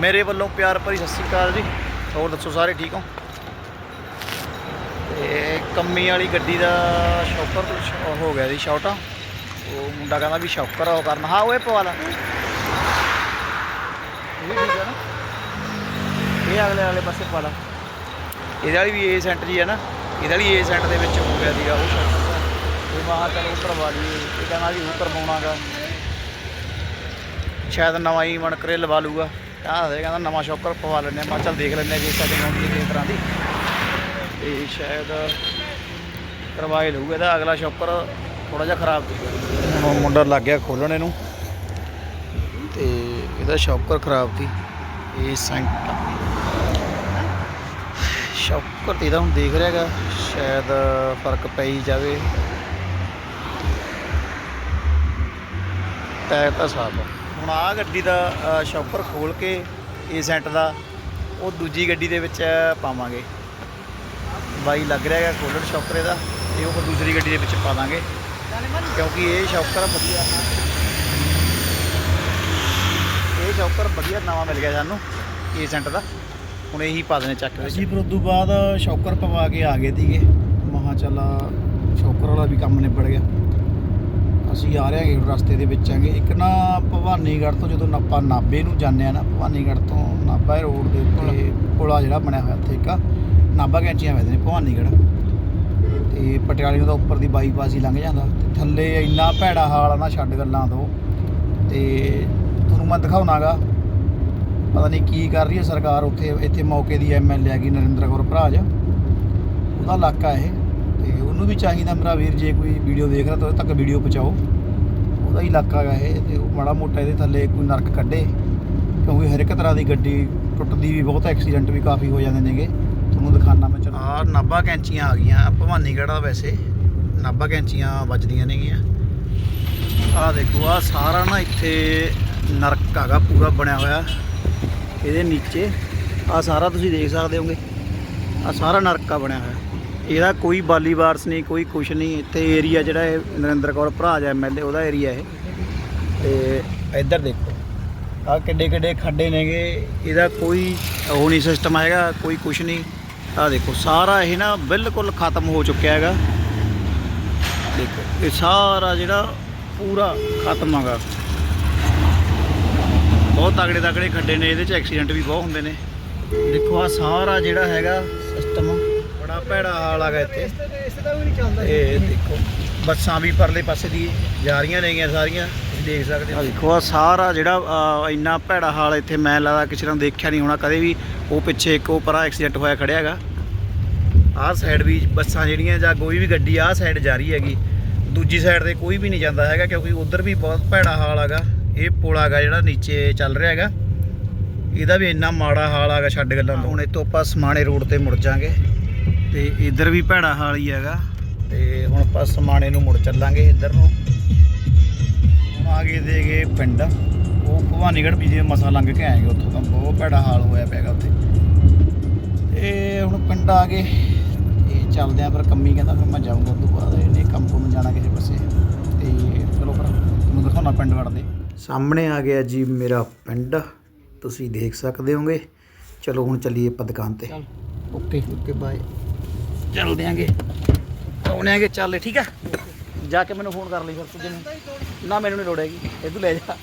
ਮੇਰੇ ਵੱਲੋਂ ਪਿਆਰ ਭਰੀ ਸਤਿ ਸ਼੍ਰੀ ਅਕਾਲ ਜੀ। ਹੋਰ ਦੱਸੋ ਸਾਰੇ ਠੀਕ ਹੋ? ਤੇ ਕੰਮੀ ਵਾਲੀ ਗੱਡੀ ਦਾ ਸ਼ੌਕਰ ਹੋ ਗਿਆ ਜੀ ਸ਼ਾਰਟ ਉਹ ਮੁੰਡਾ ਕਹਿੰਦਾ ਵੀ ਸ਼ੌਕਰ ਉਹ ਕਰਨਾ। ਹਾਂ, ਓਏ ਪਵਾ ਲਾ ਇਹ ਠੀਕ ਹੈ ਨਾ? ਇਹ ਅਗਲੇ ਵਾਲੇ ਪਾਸੇ ਪਾ ਇਹਦੇ ਵਾਲੀ ਵੀ ਏ ਸੈਂਟ ਜੀ ਹੈ ਨਾ। ਇਹਦੇ ਵਾਲੀ ਏ ਸੈਂਟ ਦੇ ਵਿੱਚ ਹੋ ਗਿਆ ਸੀਗਾ ਉਹ ਸ਼ੌਕਰ ਤੇ ਮਹਾ ਚਲੋ ਕਰਵਾ ਲਈਏ ਇਹ ਕਹਿੰਦਾ ਵੀ ਉਹ ਕਰਵਾਉਣਾਗਾ ਸ਼ਾਇਦ ਨਵਾਂ ਹੀ ਮਣ ਕਰੇ ਲਵਾ ਲੂਗਾ ਆਹ ਦੇ ਕਹਿੰਦਾ ਨਵਾਂ ਸ਼ੌਕਰ ਪਵਾ ਲੈਂਦੇ ਆ ਮੈਂ ਚੱਲ ਦੇਖ ਲੈਂਦੇ ਆ ਸੈਟਿੰਗ ਆਉਂਦੀ ਹੈ ਕਿਸੇ ਤਰ੍ਹਾਂ ਦੀ। ਤੇ ਸ਼ਾਇਦ ਕਰਵਾਏ ਲਊਗਾ ਇਹਦਾ, ਅਗਲਾ ਸ਼ੌਕਰ ਥੋੜਾ ਜਿਹਾ ਖਰਾਬ ਸੀ। ਹੁਣ ਮੁੰਡਾ ਲੱਗ ਗਿਆ ਖੋਲਣ ਇਹਨੂੰ। ਤੇ ਇਹਦਾ ਸ਼ੌਕਰ ਖਰਾਬ ਸੀ, ਇਹ ਸੈਂਟ ਸ਼ੌਕਰ ਤੇ ਇਹਦਾ ਹੁਣ ਦੇਖ ਰਿਹਾਗਾ ਸ਼ਾਇਦ ਫ਼ਰਕ ਪਈ ਜਾਵੇ। ਟਾਇਰ ਤਾਂ ਸਾਫ਼ ਆ। ਹੁਣ ਆ ਗੱਡੀ ਦਾ ਅ, ਸ਼ੌਕਰ ਖੋਲ ਕੇ ਏਜੰਟ ਦਾ ਉਹ ਦੂਜੀ ਗੱਡੀ ਦੇ ਵਿੱਚ ਪਾਵਾਂਗੇ। ਬਾਈ ਲੱਗ ਰਿਹਾ ਹੈ ਖੋਲਣ ਸ਼ੌਕਰ ਇਹਦਾ ਤੇ ਉਹ ਦੂਸਰੀ ਗੱਡੀ ਦੇ ਵਿੱਚ ਪਾ ਦਾਂਗੇ। ਕਿਉਂਕਿ ਇਹ ਸ਼ੌਕਰ ਵਧੀਆ। ਇਹ ਸ਼ੌਕਰ ਵਧੀਆ ਨਵਾਂ ਮਿਲ ਗਿਆ ਸਾਨੂੰ ਏਜੰਟ ਦਾ। ਹੁਣ ਇਹੀ ਪਾ ਦੇਣੇ ਚੱਕ ਵਿੱਚ। ਅਸੀਂ ਫਿਰ ਉਦੋਂ ਬਾਅਦ ਸ਼ੌਕਰ ਪਵਾ ਕੇ ਆ ਗਏ ਸੀਗੇ। ਮਹਾ ਚੱਲਾ ਸ਼ੌਕਰ ਵਾਲਾ ਵੀ ਕੰਮ ਨਿਬੜ ਗਿਆ। ਅਸੀਂ ਆ ਰਹੇ ਹਾਂ ਰਸਤੇ ਦੇ ਵਿੱਚ ਆਂਗੇ ਇੱਕ ਨਾ ਭਵਾਨੀਗੜ੍ਹ ਤੋਂ ਜਦੋਂ ਆਪਾਂ ਨਾਬੇ ਨੂੰ ਜਾਂਦੇ ਆ ਨਾ ਭਵਾਨੀਗੜ੍ਹ ਤੋਂ ਨਾਬਾ ਰੋਡ ਦੇ ਉੱਤੇ ਪੁਲਾ ਜਿਹੜਾ ਬਣਿਆ ਹੋਇਆ ਉੱਥੇ ਇੱਕ। ਨਾਬਾ ਕੈਂਚੀਆਂ ਵਜਦੇ ਨੇ ਭਵਾਨੀਗੜ੍ਹ। ਤੇ ਪਟਿਆਲੇ ਤੋਂ ਤਾਂ ਉੱਪਰ ਦੀ ਬਾਈਪਾਸ ਹੀ ਲੰਘ ਜਾਂਦਾ। ਤੇ ਥੱਲੇ ਇੰਨਾ ਭੈੜਾ ਹਾਲ ਆ ਨਾ ਛੱਡ ਗੱਲਾਂ ਤੋਂ। ਤੇ ਤੁਹਾਨੂੰ ਮੈਂ ਦਿਖਾਉਣਾਗਾ। ਪਤਾ ਨਹੀਂ ਕੀ ਕਰ ਰਹੀ ਹੈ ਸਰਕਾਰ ਉੱਥੇ ਇੱਥੇ ਮੌਕੇ ਦੀ ਐਮਐਲਏ ਹੈਗੀ ਨਰਿੰਦਰ ਕੌਰ ਭਰਾਜ ਉਹਦਾ ਇਲਾਕਾ ਇਹ। ਤੇ ਉਹਨੂੰ ਵੀ ਚਾਹੀਦਾ ਮੇਰਾ ਵੀਰ, ਜੇ ਕੋਈ ਵੀਡੀਓ ਦੇਖ ਰਿਹਾ ਤਾਂ ਉਹਦੇ ਤੱਕ ਵੀਡੀਓ ਪਹੁੰਚਾਓ। ਉਹਦਾ ਹੀ ਇਲਾਕਾ ਹੈਗਾ ਇਹ, ਤੇ ਉਹ ਮਾੜਾ ਮੋਟਾ ਇਹਦੇ ਥੱਲੇ ਕੋਈ ਨਰਕ ਕੱਢੇ। ਕਿਉਂਕਿ ਹਰ ਇੱਕ ਤਰ੍ਹਾਂ ਦੀ ਗੱਡੀ ਟੁੱਟਦੀ ਵੀ ਬਹੁਤ, ਐਕਸੀਡੈਂਟ ਵੀ ਕਾਫੀ ਹੋ ਜਾਂਦੇ ਨੇਗੇ। ਤੁਹਾਨੂੰ ਦਿਖਾਣਾ ਮੈਂ ਚਲੋ। ਆ ਨਾਭਾ ਕੈਂਚੀਆਂ ਆ ਗਈਆਂ, ਭਵਾਨੀਗੜ੍ਹ ਦਾ ਵੈਸੇ। ਨਾਭਾ ਕੈਂਚੀਆਂ ਵੱਜਦੀਆਂ ਨੇਗੀਆਂ। ਆ ਦੇਖੋ ਆ ਸਾਰਾ ਨਾ ਇੱਥੇ ਨਰਕ ਹੈਗਾ, ਪੂਰਾ ਬਣਿਆ ਹੋਇਆ। ਇਹਦੇ ਨੀਚੇ ਆ ਸਾਰਾ ਤੁਸੀਂ ਦੇਖ ਸਕਦੇ ਹੋਗੇ। ਆ ਸਾਰਾ ਨਰਕਾ ਬਣਿਆ ਹੋਇਆ। ਇਹਦਾ ਕੋਈ ਬਾਲੀ ਵਾਰਸ ਨਹੀਂ, ਕੋਈ ਕੁਛ ਨਹੀਂ। ਇੱਥੇ ਏਰੀਆ ਜਿਹੜਾ ਇਹ ਨਰਿੰਦਰ ਕੌਰ ਭਰਾਜ ਐਮਐਲਏ ਉਹਦਾ ਏਰੀਆ ਇਹ। ਤੇ ਇੱਧਰ ਦੇਖੋ ਆ ਕਿੱਡੇ ਕਿੱਡੇ ਖੱਡੇ ਨੇਗੇ। ਇਹਦਾ ਕੋਈ ਉਹ ਨਹੀਂ ਸਿਸਟਮ ਹੈਗਾ, ਕੋਈ ਕੁਛ ਨਹੀਂ। ਆ ਦੇਖੋ, ਸਾਰਾ ਇਹ ਨਾ ਬਿਲਕੁਲ ਖਤਮ ਹੋ ਚੁੱਕਿਆ ਹੈਗਾ। ਦੇਖੋ, ਇਹ ਸਾਰਾ ਜਿਹੜਾ ਪੂਰਾ ਖਤਮ ਹੈਗਾ। ਬਹੁਤ ਤਗੜੇ ਤਗੜੇ ਖੱਡੇ ਨੇ, ਇਹਦੇ ਚ ਐਕਸੀਡੈਂਟ ਵੀ ਬਹੁਤ ਹੁੰਦੇ ਨੇ। ਦੇਖੋ ਆ ਸਾਰਾ ਜਿਹੜਾ ਹੈਗਾ ਸਿਸਟਮ ਬੜਾ ਭੈੜਾ ਹਾਲ ਹੈਗਾ ਇੱਥੇ। ਇਹ ਦੇਖੋ ਬੱਸਾਂ ਵੀ ਪਰਲੇ ਪਾਸੇ ਦੀ ਜਾ ਰਹੀਆਂ ਨੇਗੀਆਂ ਸਾਰੀਆਂ ਤੁਸੀਂ ਦੇਖ ਸਕਦੇ ਹੋ। ਦੇਖੋ ਆ ਸਾਰਾ ਜਿਹੜਾ ਇੰਨਾ ਭੈੜਾ ਹਾਲ ਇੱਥੇ ਮੈਂ ਲੱਗਦਾ ਕਿਸੇ ਨੇ ਦੇਖਿਆ ਨਹੀਂ ਹੋਣਾ ਕਦੇ ਵੀ ਉਹ ਪਿੱਛੇ ਇੱਕ ਉਹ ਪਰਾਂ ਐਕਸੀਡੈਂਟ ਹੋਇਆ ਖੜਿਆ ਹੈਗਾ। ਆਹ ਸਾਈਡ ਵੀ ਬੱਸਾਂ ਜਿਹੜੀਆਂ ਜਾਂ ਕੋਈ ਵੀ ਗੱਡੀ ਆਹ ਸਾਈਡ ਜਾ ਰਹੀ ਹੈਗੀ। ਦੂਜੀ ਸਾਈਡ ਤੇ ਕੋਈ ਵੀ ਨਹੀਂ ਜਾਂਦਾ ਹੈਗਾ ਕਿਉਂਕਿ ਉਧਰ ਵੀ ਬਹੁਤ ਭੈੜਾ ਹਾਲ ਹੈਗਾ। ਇਹ ਪੁਲ ਹੈਗਾ ਜਿਹੜਾ ਨੀਚੇ ਚੱਲ ਰਿਹਾ ਹੈਗਾ। ਇਹਦਾ ਵੀ ਇੰਨਾ ਮਾੜਾ ਹਾਲ ਹੈਗਾ ਛੱਡ ਗੱਲਾਂ ਤੋਂ। ਹੁਣ ਇਹ ਤੋਂ ਆਪਾਂ ਸਮਾਣੇ ਰੋਡ ਤੇ ਮੁੜ ਜਾਾਂਗੇ। ਤੇ ਇਧਰ ਵੀ ਭੈੜਾ ਹਾਲ ਹੀ ਹੈਗਾ। ਤੇ ਹੁਣ ਆਪਾਂ ਸਮਾਣੇ ਨੂੰ ਮੁੜ ਚੱਲਾਂਗੇ ਇੱਧਰ ਨੂੰ। ਹੁਣ ਆ ਗਏ ਦੇਗੇ ਪਿੰਡ। ਉਹ ਭਵਾਨੀਗੜ੍ਹ ਵੀ ਜੇ ਮਸਾ ਲੰਘ ਕੇ ਆਏਗੇ ਉੱਥੋਂ ਤਾਂ ਬਹੁਤ ਭੈੜਾ ਹਾਲ ਹੋਇਆ ਪਿਆਗਾ ਉੱਥੇ। ਤੇ ਹੁਣ ਪਿੰਡ ਆ ਗਏ। ਇਹ ਚੱਲਦੇ ਆ ਫਿਰ ਕੰਮੀ ਕਹਿੰਦਾ ਫਿਰ ਮੈਂ ਜਾਊਂਗਾ ਉਦੋਂ ਬਾਅਦ। ਇਹਨੇ ਕੰਮ ਕੁਮ ਜਾਣਾ ਕਿਸੇ ਪਾਸੇ। ਤੇ ਚਲੋ ਫਿਰ ਤੁਹਾਨੂੰ ਦਿਖਾਉਣਾ ਪਿੰਡ ਵੜਦੇ ਸਾਹਮਣੇ ਆ ਗਿਆ ਜੀ ਮੇਰਾ ਪਿੰਡ। ਤੁਸੀਂ ਦੇਖ ਸਕਦੇ ਹੋਗੇ। ਚਲੋ ਹੁਣ ਚੱਲੀਏ ਆਪਾਂ ਦੁਕਾਨ ਤੇ। Okay okay bye. ਚੱਲਦੇ ਆਂਗੇ। ਆਉਣੇ ਆਂਗੇ, ਚੱਲ ਠੀਕ ਆ। ਜਾ ਕੇ ਮੈਨੂੰ ਫੋਨ ਕਰ ਲਈ ਫਿਰ ਤੂੰ ਜਿਹਨੂੰ ਨਾ, ਮੈਨੂੰ ਨਹੀਂ ਲੋੜ ਹੈਗੀ। ਇਹ ਤੂੰ ਲੈ ਜਾ।